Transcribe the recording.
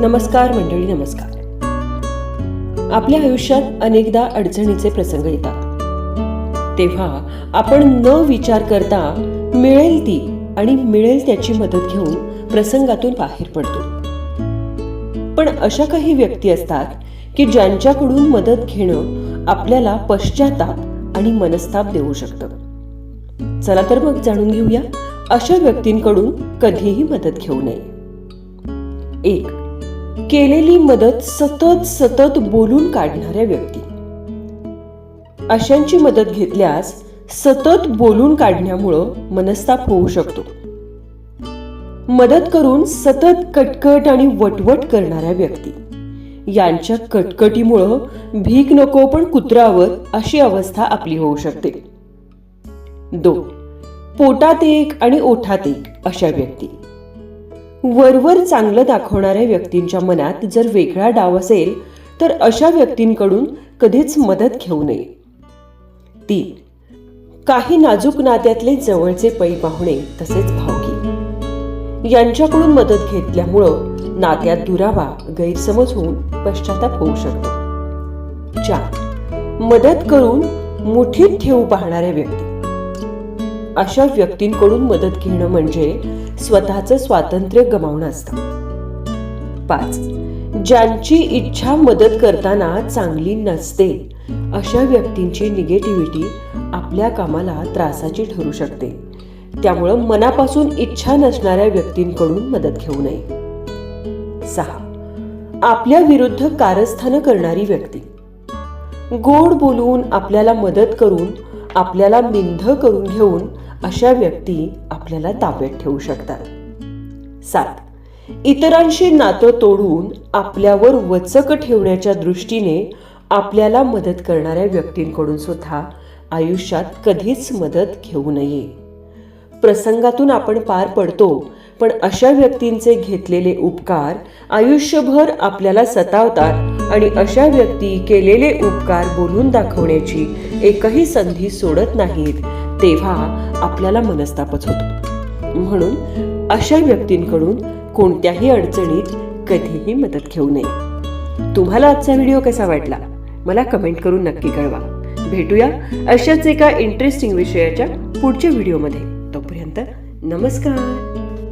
नमस्कार मंडळी नमस्कार. आपल्या आयुष्यात अनेकदा अडचणीचे प्रसंग येतात. तेव्हा आपण न विचार करता मिळेल ती आणि मिळेल त्याची मदत घेऊन प्रसंगातून बाहेर पडतो. पण अशा काही व्यक्ती असतात की ज्यांच्याकडून मदत घेणं आपल्याला पश्चाताप आणि मनस्ताप देऊ शकतं. चला तर मग जाणून घेऊया अशा व्यक्तींकडून कधीही मदत घेऊ नये. एक केलेली मदत सतत सतत बोलून काढणाऱ्या व्यक्ती. अशांची मदत घेतल्यास सतत बोलून काढण्यामुळं मनस्ताप होऊ शकतो. मदत करून सतत कटकट आणि वटवट करणाऱ्या व्यक्ती. यांच्या कटकटीमुळं भीक नको पण कुत्रावर अशी अवस्था आपली होऊ शकते. दोन पोटात एक आणि ओठात एक अशा व्यक्ती. वरवर चांगलं दाखवणाऱ्या व्यक्तींच्या मनात जर वेगळा डाव असेल तर अशा व्यक्तींकडून कधीच मदत घेऊ नये. तीन काही नाजूक नात्यातले जवळचे पै पाहुणे तसेच भावकी. यांच्याकडून मदत घेतल्यामुळं नात्यात दुरावा गैरसमज होऊन पश्चाताप होऊ शकतो. चार मदत करून मुठीत ठेवू पाहणाऱ्या व्यक्ती. अशा व्यक्तींकडून मदत घेणं म्हणजे स्वतःचं स्वातंत्र्य गमावणं असतं. पाच ज्यांची इच्छा मदत करताना चांगली नसते अशा व्यक्तींची निगेटिव्हिटी आपल्या कामाला त्रासाची ठरू शकते. त्यामुळं मनापासून इच्छा नसणाऱ्या व्यक्तींकडून मदत घेऊ नये. सहा आपल्या विरुद्ध कारस्थानं करणारी व्यक्ती. गोड बोलून आपल्याला मदत करून आपल्याला निंध करून घेऊन अशा व्यक्ती आपल्याला ताब्यात ठेवू शकतात. सात. इतरांशी नातं तोडून आपल्यावर वचक ठेवण्याच्या दृष्टीने आपल्याला मदत करणाऱ्या व्यक्तींकडून सुद्धा आयुष्यात कधीच मदत घेऊ नये. प्रसंगातून आपण पार पडतो. पण अशा व्यक्तींचे घेतलेले उपकार आयुष्यभर आपल्याला सतावतात आणि अशा व्यक्ती केलेले उपकार बोलून दाखवण्याची एकही संधी सोडत नाहीत तेव्हा आपल्याला मनस्तापच होतो. म्हणून अशा व्यक्तींकडून कोणत्याही अडचणीत कधीही मदत घेऊ नये. तुम्हाला आजचा व्हिडिओ कसा वाटला? मला कमेंट करून नक्की कळवा. भेटूया अशाच एका इंटरेस्टिंग विषयाच्या पुढच्या व्हिडिओमध्ये. तोपर्यंत नमस्कार.